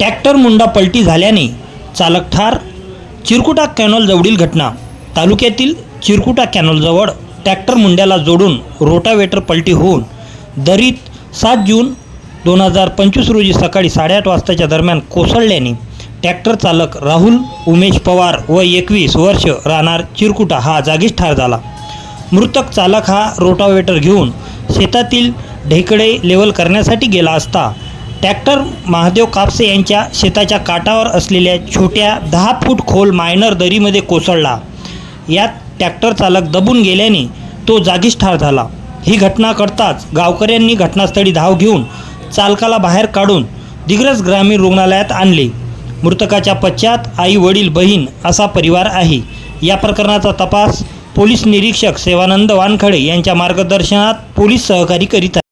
Tractor Munda पलटी झाल्याने चालक ठार. चिरकुटा कॅनॉलजवळील घटना. तालुक्यातील चिरकुटा कॅनॉलजवळ ट्रॅक्टर मुंड्याला जोडून रोटावेटर पलटी होऊन दरीत सात जून दोन हजार पंचवीस रोजी सकाळी साडेआठ वाजताच्या दरम्यान कोसळल्याने ट्रॅक्टर चालक राहुल उमेश पवार व एकवीस वर्ष राहणार चिरकुटा हा जागीच ठार झाला. मृतक चालक हा रोटावेटर घेऊन शेतातील ढेकळे लेवल करण्यासाठी गेला असता ट्रॅक्टर महादेव कापसे यांच्या शेताच्या काठावर असलेल्या छोट्या दहा फूट खोल मायनर दरीमध्ये कोसळला. यात ट्रॅक्टर चालक दबून गेल्याने तो जागीच ठार झाला. ही घटना करताच गावकऱ्यांनी घटनास्थळी धाव घेऊन चालकाला बाहेर काढून दिग्रस ग्रामीण रुग्णालयात आणले. मृतकाच्या पश्चात आई वडील बहीण असा परिवार आहे. या प्रकरणाचा तपास पोलीस निरीक्षक सेवानंद वानखडे यांच्या मार्गदर्शनात पोलीस सहकारी करीत आहेत.